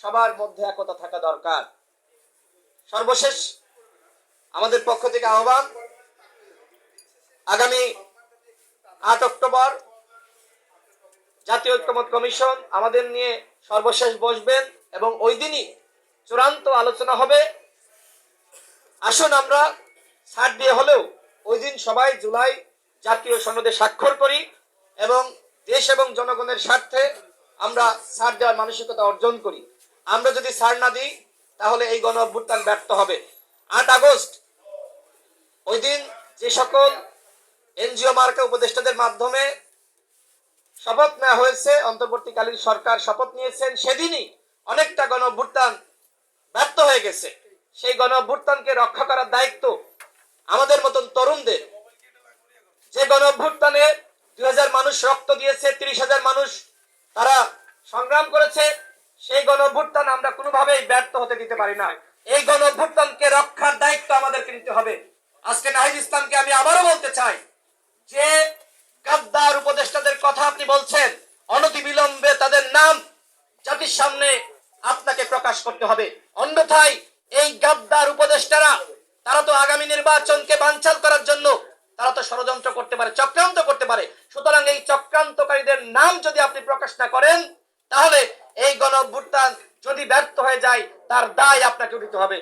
সবার মধ্যে একতা থাকা দরকার। সর্বশেষ আমাদের পক্ষ থেকে আহ্বান, আগামী আট অক্টোবর জাতীয় ঐক্যমত কমিশন আমাদের নিয়ে সর্বশেষ বসবেন এবং ওই দিনই চূড়ান্ত আলোচনা হবে। আসুন আমরা ছাড় দিয়ে হলেও ওই দিন সবাই জুলাই জাতীয় সনদে স্বাক্ষর করি এবং দেশ এবং জনগণের স্বার্থে আমরা ছাড় দেওয়ার মানসিকতা অর্জন করি। আমরা যদি ছাড় না দিই, তাহলে এই গণ অভ্যুত্থান ব্যর্থ হবে। আট আগস্ট, ওই দিন যে সকল এনজিও মার্কা উপদেষ্টাদের মাধ্যমে শপথ নেওয়া হয়েছে, অন্তর্বর্তীকালীন সরকার শপথ নিয়েছেন, সেদিনই অনেকটা গণ অভ্যুত্থান ব্যর্থ হয়ে গেছে। সেই গণ অভ্যুত্থানকে রক্ষা করার দায়িত্ব আমাদের মতন তরুণদের। যে গণ অভ্যুত্থানে দুই হাজার মানুষ রক্ত দিয়েছে, তিরিশ হাজার মানুষ তারা সংগ্রাম করেছে সেই গণ অভ্যুত্থান আমরা কোনোভাবেই ব্যর্থ হতে দিতে পারি না। এই গণ অভ্যুত্থানকে রক্ষার দায়িত্ব আমাদেরকে নিতে হবে। আজকে নাহিদ ইসলামকে আমি আবারও বলতে চাই, যে গাদ্দার উপদেষ্টাদের কথা আপনি বলছেন, অনতিবিলম্বে তাদের নাম জাতির সামনে আপনাকে প্রকাশ করতে হবে। অন্যথায় এই গাদ্দার উপদেষ্টারা, তারা তো আগামী নির্বাচনকে বাঞ্ছাল করার জন্য, তারা তো ষড়যন্ত্র করতে পারে, চক্রান্ত করতে পারে। সুতরাং এই চক্রান্তকারীদের নাম যদি আপনি প্রকাশ না করেন, তাহলে এই গণ যদি ব্যর্থ হয়ে যায় তার দায় আপনাকে উঠিতে হবে।